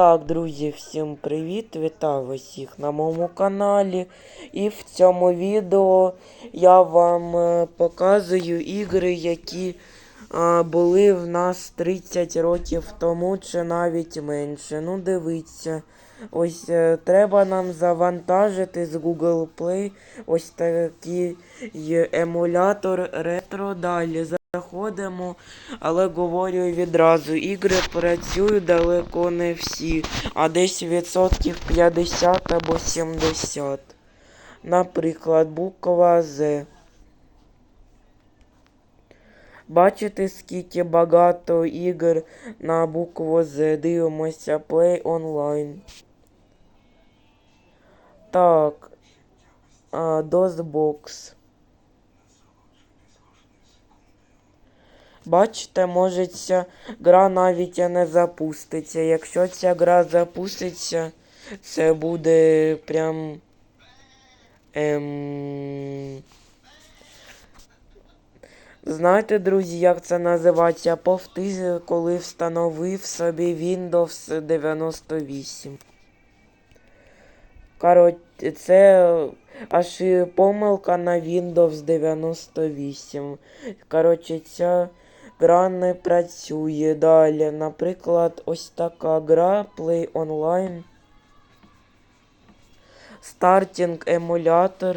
Так, друзі, всім привіт! Вітаю усіх на моєму каналі. І в цьому відео я вам е, показую ігри, які е, були в нас 30 років тому чи навіть менше. Ну, дивіться. Ось е, треба нам завантажити з Google Play ось такий емулятор ретро. Далі заходимо, але говорю відразу, ігри працюють далеко не всі, а десь відсотків 50 або 70. Наприклад, буква З. Бачите, скільки багато ігор на букву З. Дивимося Play Online. Так. DOSBox. Бачите, може ця гра навіть не запуститься. Якщо ця гра запуститься, це буде прям. Ем... Знаєте, друзі, як це називається? Повти, коли встановив собі Windows 98. Коротше, це аж помилка на Windows 98. Коротше, ця гра не працює далі. Наприклад, ось така гра Play Online. Стартінг емулятор.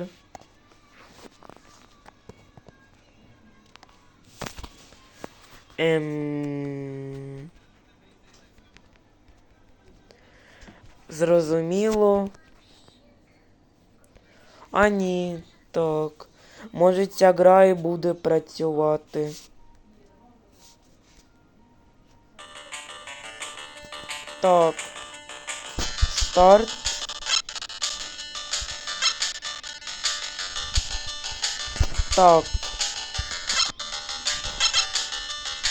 Ем... Зрозуміло. А ні, так. Може ця гра і буде працювати. Так. Старт. Так.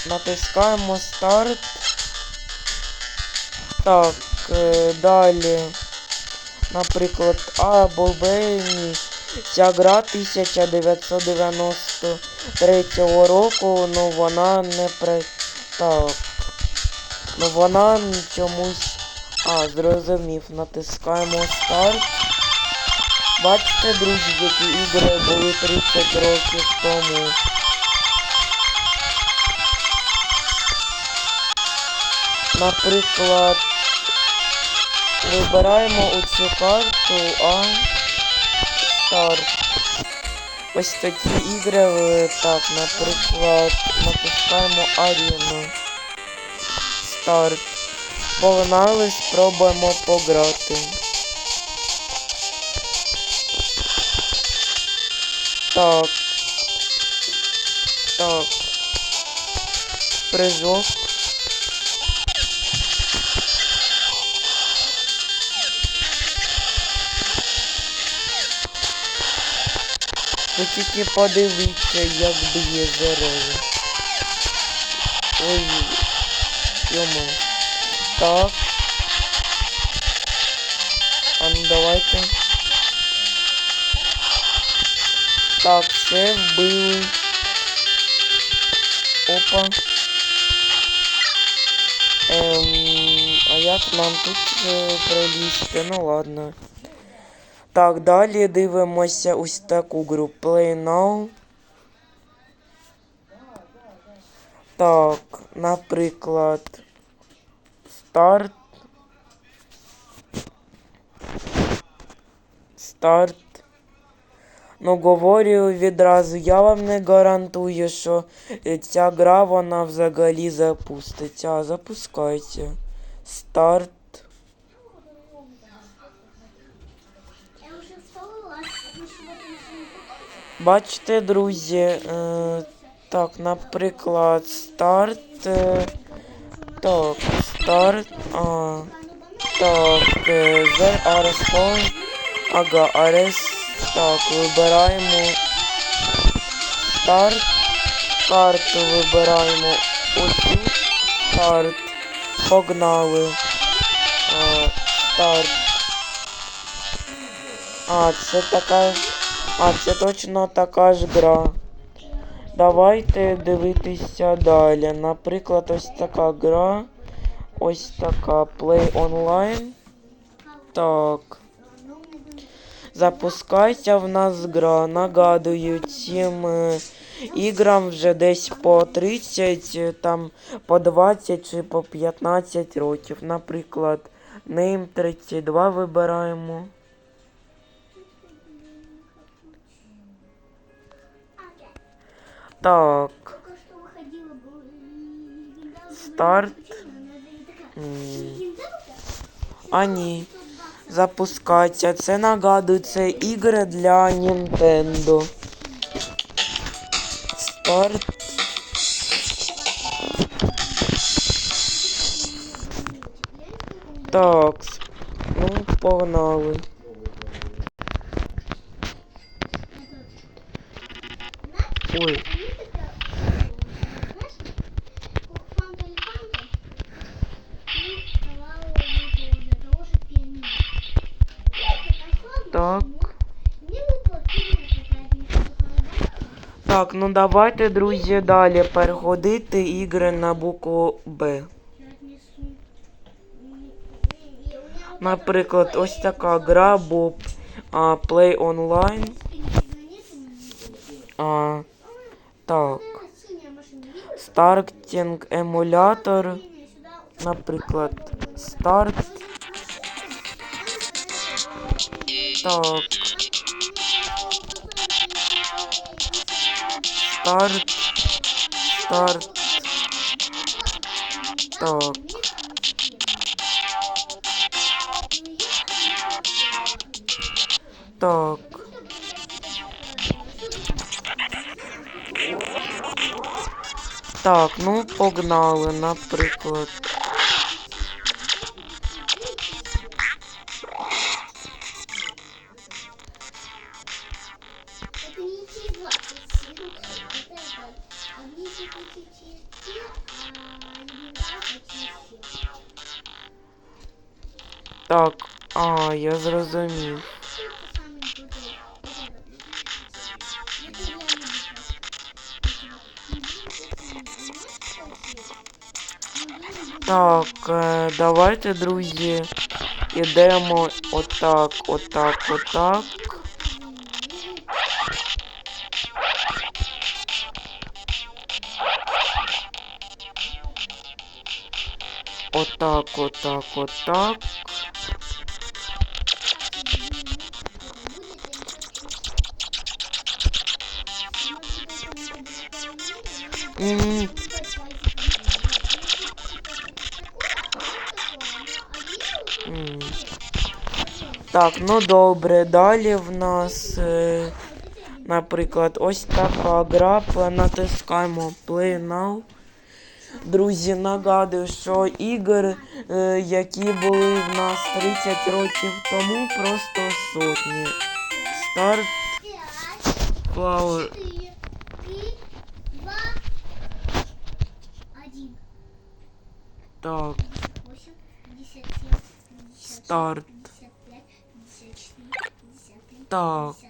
Натискаємо старт. Так, е, далі. Наприклад, А або Б. Ні. Ця гра 1993 року, ну вона не при... Так. Ну вона чомусь... А, зрозумів. Натискаємо старт. Бачите, друзі, які ігри були 30 років тому. Наприклад, вибираємо оцю карту, а старт. Ось такі ігри, е, так, наприклад, натискаємо арену. Старт. Погнали, спробуємо пограти. Так. Так. Прыжок. Ви тільки подивіться, як б'є дерева. Ой, йому. Так. А ну давайте. Так, все вбили. Опа. Ем, а як нам тут е, пролізти? Ну ладно. Так, далі дивимося ось таку гру Play Now. Так, наприклад, старт. Старт. Ну, говорю відразу, я вам не гарантую, що ця гра вона взагалі запуститься. Запускайте. Старт. Бачите, друзі, е, так, наприклад, старт. Так, старт. А, так, phone. Ага, арест. Так, вибираємо старт. Карту вибираємо оцю. Старт. Погнали. А, старт. А, це така. А, це точно така ж гра. Давайте дивитися далі. Наприклад, ось така гра. ось така Play Online. Так. Запускається в нас гра. Нагадую, цим е, іграм вже десь по 30, е, там по 20 чи по 15 років. Наприклад, Name 32 вибираємо. Так. Только что выходила бы, э, легендарная Старт. капучино, но это не такая М, легендарка. А ні. Запускаться. Це нагадую, це ігри для Nintendo. Старт. Так. с- Ну, погнали. Ой. Так, ну давайте, друзі, далі переходити ігри на букву Б. Наприклад, ось така гра Bob а, Play Online. А, так. Стартінг емулятор. Наприклад, старт. Так. Старт. Старт. Так. Так. Так, ну погнали, наприклад. Так, а, я зрозумів. Так, е, давайте, друзі, ідемо отак, отак, отак. Отак, отак, отак. М, м. Так, ну добре. Далі в нас, е, наприклад, ось така гра. Натискаємо Play Now. Друзі, нагадую, що ігор, е, які були в нас 30 років тому, просто сотні. Старт один. Так, 58, 57, 56, Старт. 55, 54, 53, Так.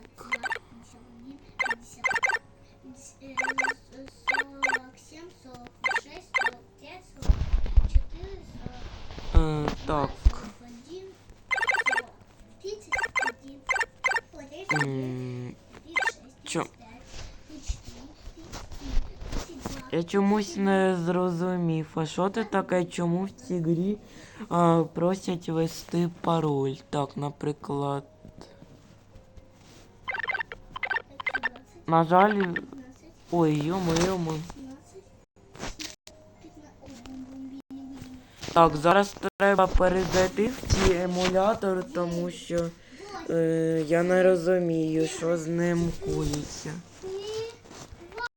Е, так. 41, 40, 31, 31, М, Чо? 35, 34, 37, 32, Я чомусь не зрозумів, а що це таке, чому в цій грі а, просять ввести пароль. Так, наприклад. На жаль. 15, Ой, йому, йому. 15, 15, Так, зараз треба перезайти в цей емулятор, тому що е, я не розумію, що з ним коїться.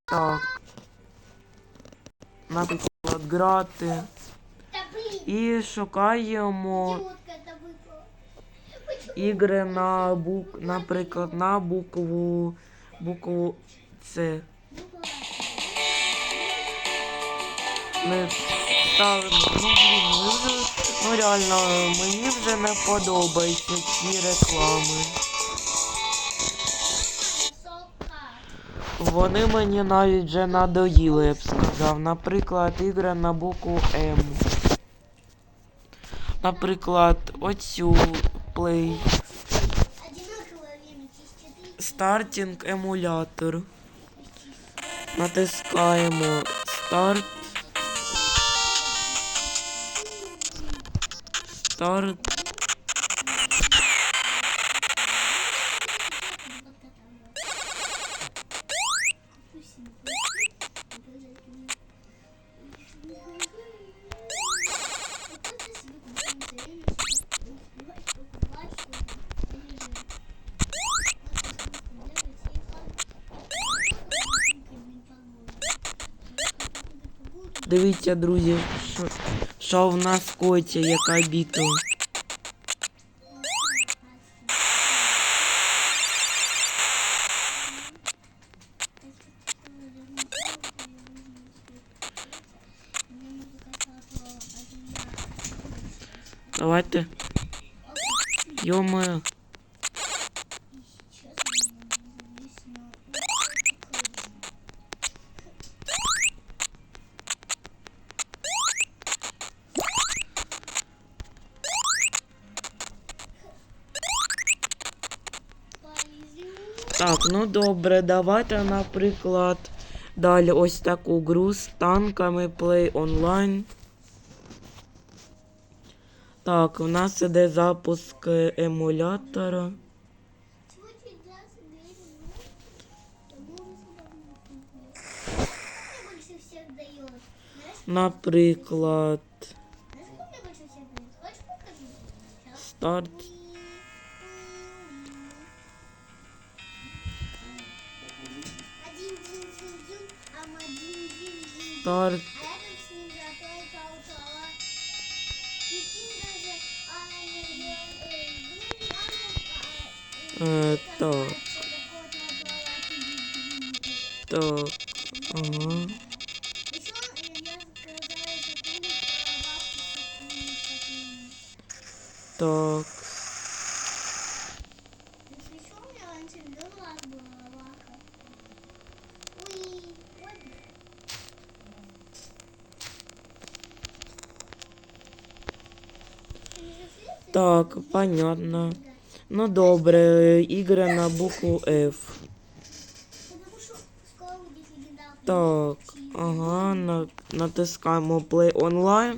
Так. Наприклад, грати. І шукаємо ігри на бук, наприклад, на букву букву С. Ми ставимо. Ну блін, ми вже, ну реально, мені вже не подобаються ці реклами. Вони мені навіть вже надоїли, я б сказав. Наприклад, ігри на букву М. наприклад, оцю 4 Стартінг емулятор. Натискаємо старт. Старт. Дивіться, друзі, що, що в нас коті, яка бітва. Давайте. Йо-моє. Ну добре, давайте, наприклад, далі ось таку гру з танками Play Online. Так, у нас іде запуск емулятора. Наприклад, знаешь, не, э, э, ну, Е, ангел, а, э, так, такой вот, вот, вот, так. Ага. Еще я заказала такую Так. Так, понятно. Ну добре, ігри на букву F. Так, ага, на, натискаємо Play Online.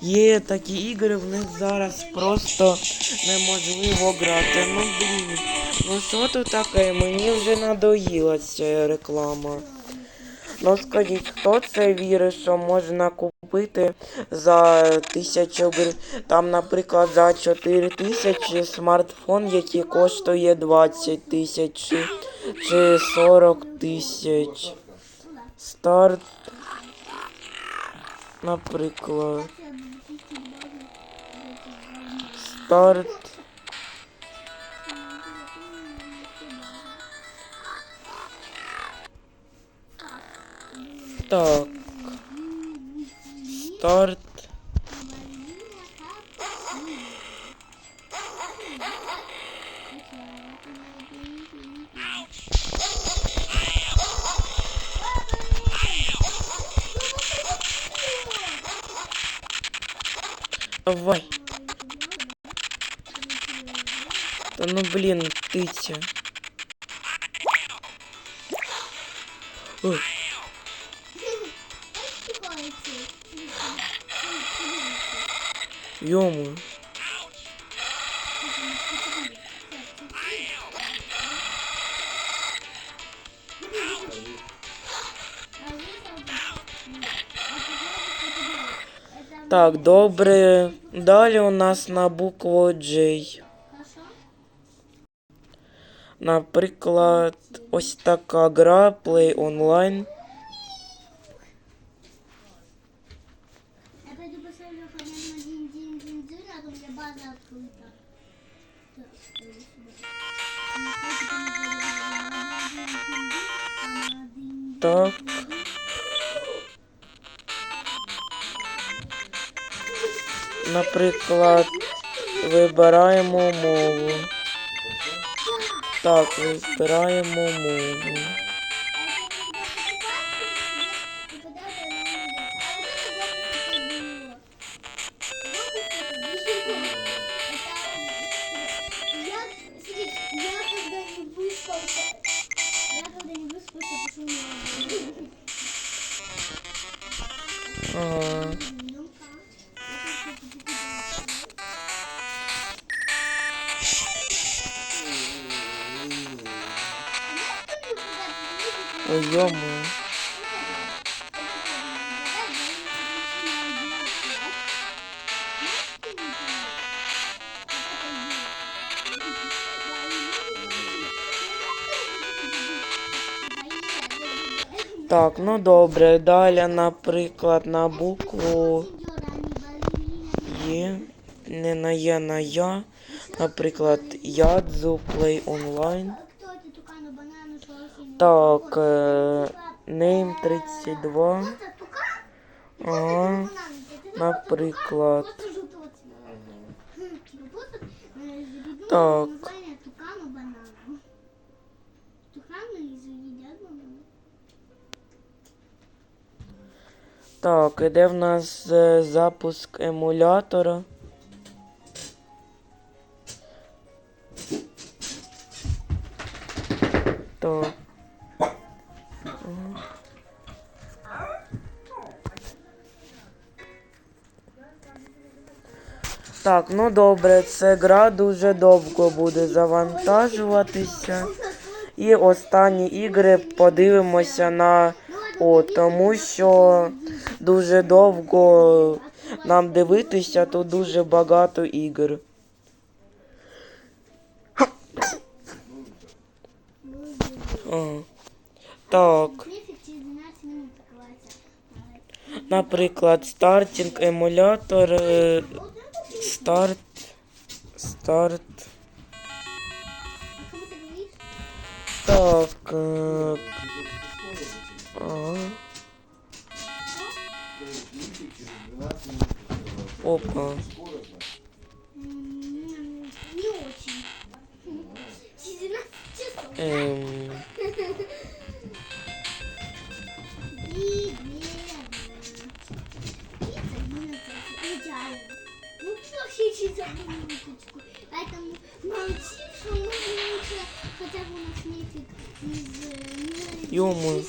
Є такі ігри, в них зараз просто неможливо грати. Ну блін. Ну що тут таке? Мені вже надоїла ця реклама. Ну скажіть, хто це що можна купити за тисячу гривень, там, наприклад, за 4 тисячі смартфон, який коштує 20 тисяч чи 40 тисяч. Старт, наприклад. Старт. Так. Старт. Давай. Та ну блін, птиця. Ой, йому. Так, добре. Далі у нас на букву J. Наприклад, ось така гра Play Online. Наприклад, вибираємо мову. Так, вибираємо мову. Так, ну добре. Далі, наприклад, на букву Є. Не на я, на я. Наприклад, Ядзу, Play Online. Так, е, Name 32. Ага. Наприклад. Так. Так, іде в нас е, запуск емулятора. Так. Так, ну добре, ця гра дуже довго буде завантажуватися. І останні ігри подивимося на о, тому що дуже довго нам дивитися, тут дуже багато ігор. Так, наприклад, стартінг емулятор. Старт. Старт. Так. Ага. Опа. Не очень. 17 часов. Ну, минуточку. Поэтому молчи, что мы лучше хотя бы у нас нефиг из Ё-моё.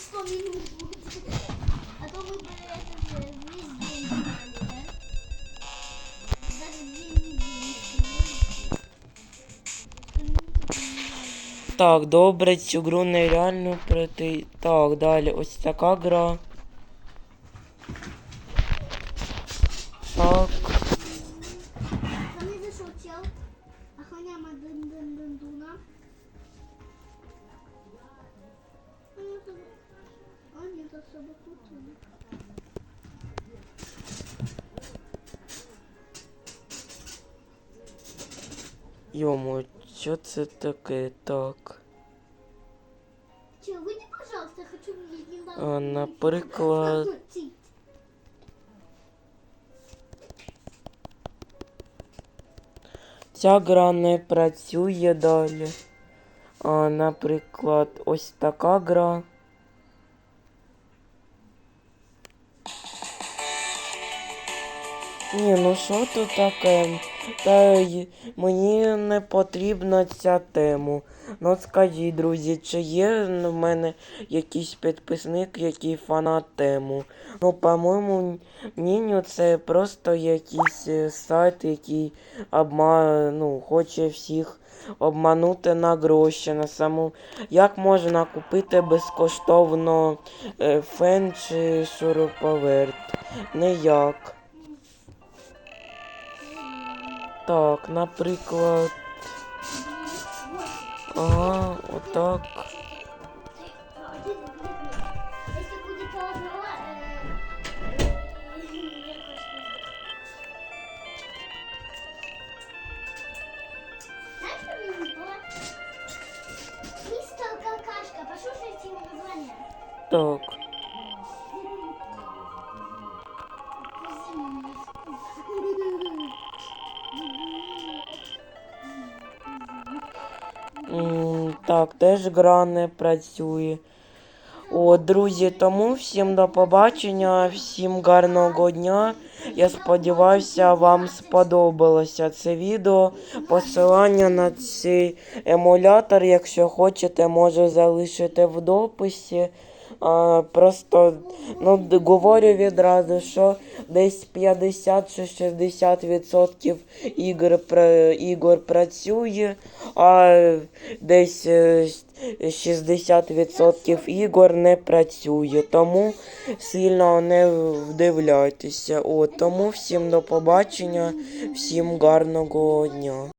Так, добре, цю гру нереально пройти. Так, далі ось така гра. Так. Йому що це таке? Так. Чел, выйди, пожалуйста, я хочу видеть не А, наприклад. Ця гра не працює далі. А, наприклад, ось така гра. Ні, ну що тут таке? Та мені не потрібна ця тема. Ну скажіть, друзі, чи є в мене якийсь підписник, який фанат тему? Ну, по-моєму, мнению, це просто якийсь е, сайт, який обма... ну, хоче всіх обманути на гроші. На саму... Як можна купити безкоштовно е, фен чи шуруповерт? Ніяк. Так, наприклад. Ага, отак. Если Так, теж гра не працює. От, друзі, тому всім до побачення, всім гарного дня. Я сподіваюся, вам сподобалося це відео. Посилання на цей емулятор, якщо хочете, можу залишити в дописі. А, просто ну, говорю відразу, що десь 50 чи 60 відсотків ігор, ігор працює, а десь е, 60 відсотків ігор не працює. Тому сильно не вдивляйтеся. От, тому всім до побачення, всім гарного дня.